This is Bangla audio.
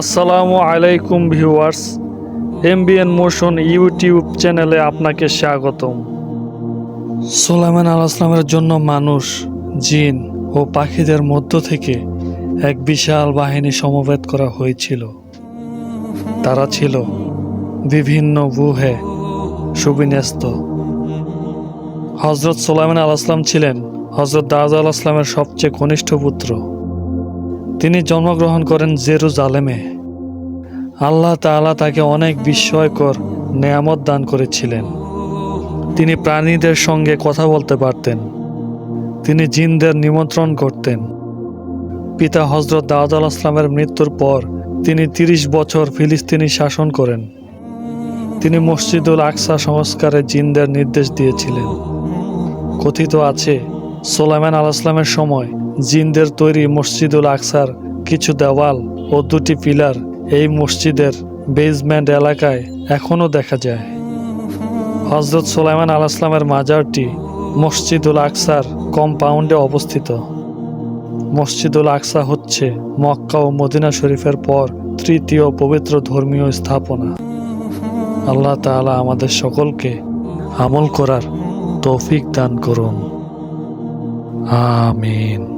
আসসালামু আলাইকুম ভিউয়ার্স, এমবিএন মোশন ইউটিউব চ্যানেলে আপনাকে স্বাগতম। সোলাইমান আল আসলামের জন্য মানুষ, জিন ও পাখিদের মধ্য থেকে এক বিশাল বাহিনী সমবেত করা হয়েছিল। তারা ছিল বিভিন্ন বুহে সুবিন্যস্ত। হজরত সোলাইমান আল আসলাম ছিলেন হজরত দাউদ আল আসলামের সবচেয়ে ঘনিষ্ঠ পুত্র। তিনি জন্মগ্রহণ করেন জেরুজালেমে। আল্লাহ তাআলা তাকে অনেক বিস্ময়কর নেয়ামত দান করেছিলেন। তিনি প্রাণীদের সঙ্গে কথা বলতে পারতেন। তিনি জিনদের নিমন্ত্রণ করতেন। পিতা হজরত দাউদ আল মৃত্যুর পর তিনি তিরিশ বছর ফিলিস্তিনি শাসন করেন। তিনি মসজিদুল আকসা সংস্কারে জিনদের নির্দেশ দিয়েছিলেন। কথিত আছে, সোলাইমান আল আসলামের সময় জিনদের তৈরি মসজিদুল আকসার কিছু দেওয়াল ও দুটি পিলার এই মসজিদের বেজমেন্ট এলাকায় এখনও দেখা যায়। হজরত সোলাইমান আল আসলামের মাজারটি মসজিদুল আকসার কম্পাউন্ডে অবস্থিত। মসজিদুল আকসা হচ্ছে মক্কা ও মদিনা শরীফের পর তৃতীয় পবিত্র ধর্মীয় স্থাপনা। আল্লাহ তাআলা আমাদের সকলকে আমল করার তৌফিক দান করুন। আমিন।